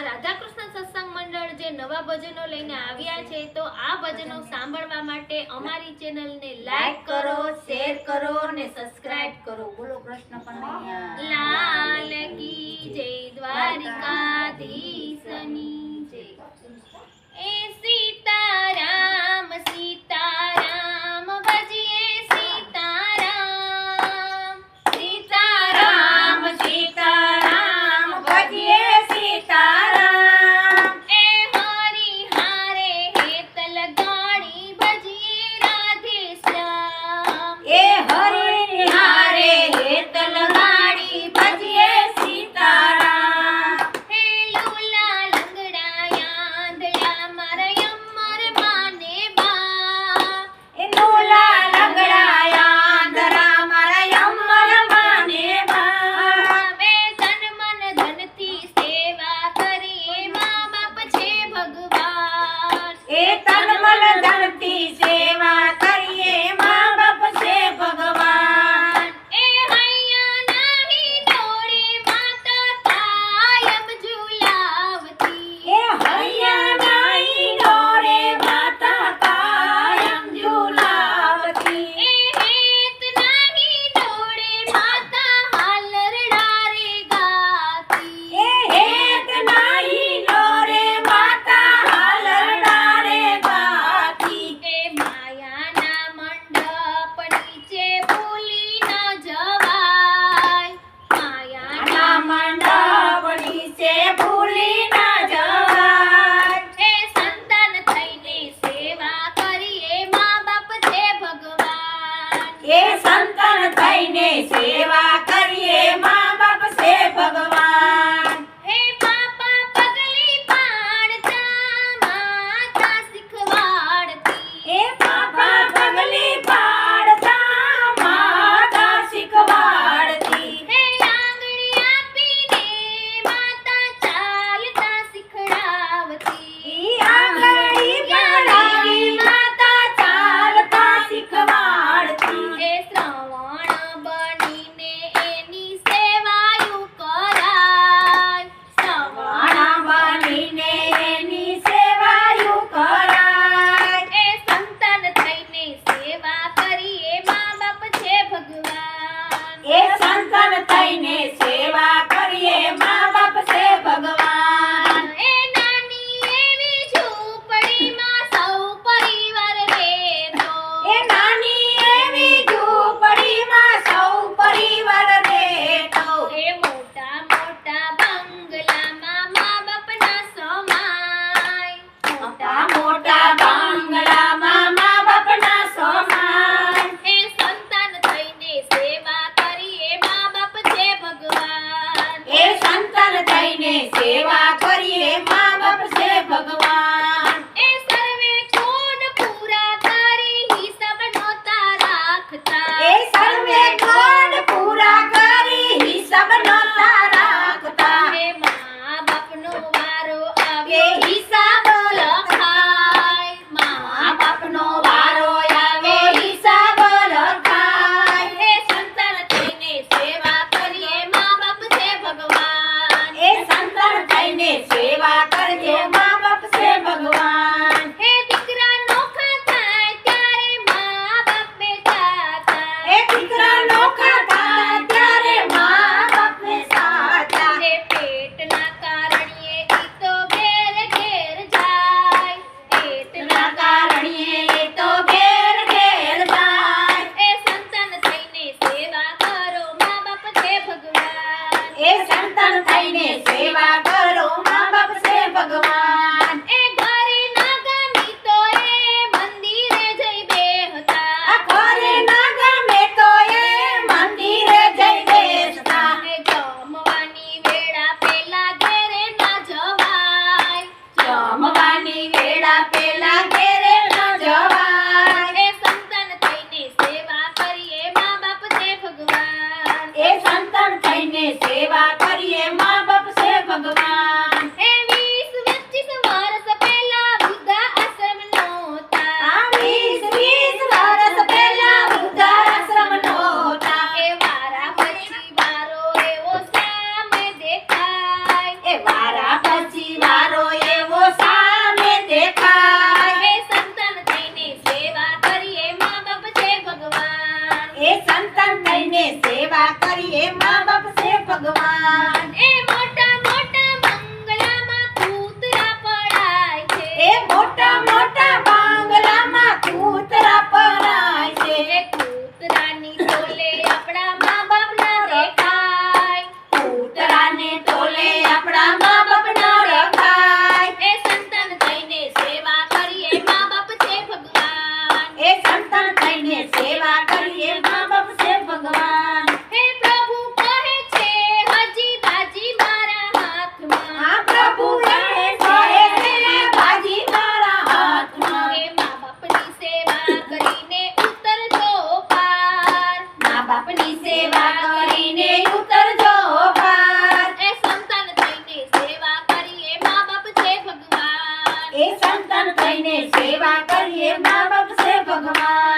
આ રાધાકૃષ્ણ સત્સંગ મંડળ જે નવા ભજનો લઈને આવ્યા છે તો આ ભજનો સાંભળવા માટે અમારી ચેનલને લાઈક કરો શેર કરો અને સબસ્ક્રાઇબ કરો. બોલો કૃષ્ણ કનૈયા લઈને સેવા que Isa કરી કરીએ મા બાપ છે ભગવાન. એ મોટા થઈને સેવા કરીએ. મા બાપ છે ભગવાન.